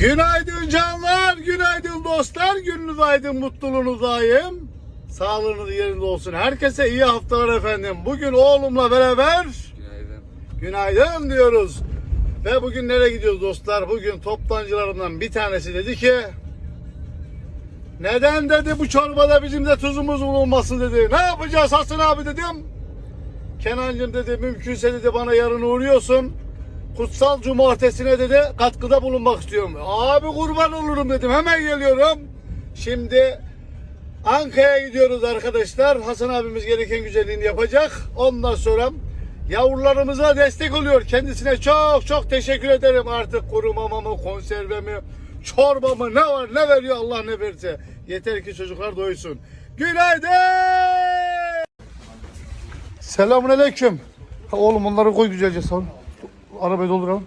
Günaydın canlar, günaydın dostlar, gününüz aydın, mutluluğunuz daim. Sağlığınız yerinde olsun. Herkese iyi haftalar efendim. Bugün oğlumla beraber Günaydın. günaydın diyoruz. Ve bugün nereye gidiyoruz dostlar? Bugün toptancılarımdan bir tanesi dedi ki neden dedi bu çorbada bizim de tuzumuz bulunmasın dedi. Ne yapacağız Hasan abi dedim. Kenancığım dedi mümkünse dedi bana yarın uğruyorsun. Kutsal cumartesine dedi katkıda bulunmak istiyorum. Abi kurban olurum dedim hemen geliyorum. Şimdi Ankara'ya gidiyoruz arkadaşlar. Hasan abimiz gereken güzelliğini yapacak. Ondan sonra yavrularımıza destek oluyor. Kendisine çok çok teşekkür ederim. Artık kuru mamamı, konservemi, çorbamı ne var ne veriyor Allah ne verirse. Yeter ki çocuklar doysun. Günaydın. Selamun aleyküm. Oğlum onları koy güzelce ol. Arabayı dolduralım.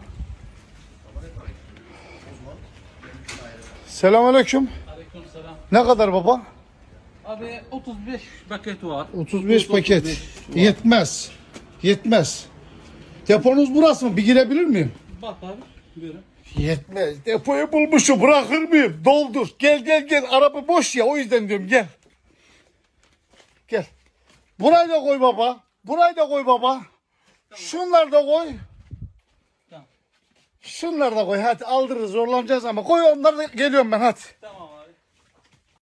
Selamun aleyküm. Aleykümselam. Ne kadar baba? Abi 35 paket var. 35 paket. Yetmez. Yetmez. Deponuz burası mı? Bir girebilir miyim? Bak abi. Buyurun. Yetmez. Depoyu bulmuşum. Bırakır mıyım? Doldur. Gel gel gel. Araba boş ya. O yüzden diyorum gel. Gel. Burayı da koy baba. Burayı da koy baba. Şunları da koy. Şunları da koy. Hadi aldırırız. Zorlanacağız ama. Koy onları da geliyorum ben hadi. Tamam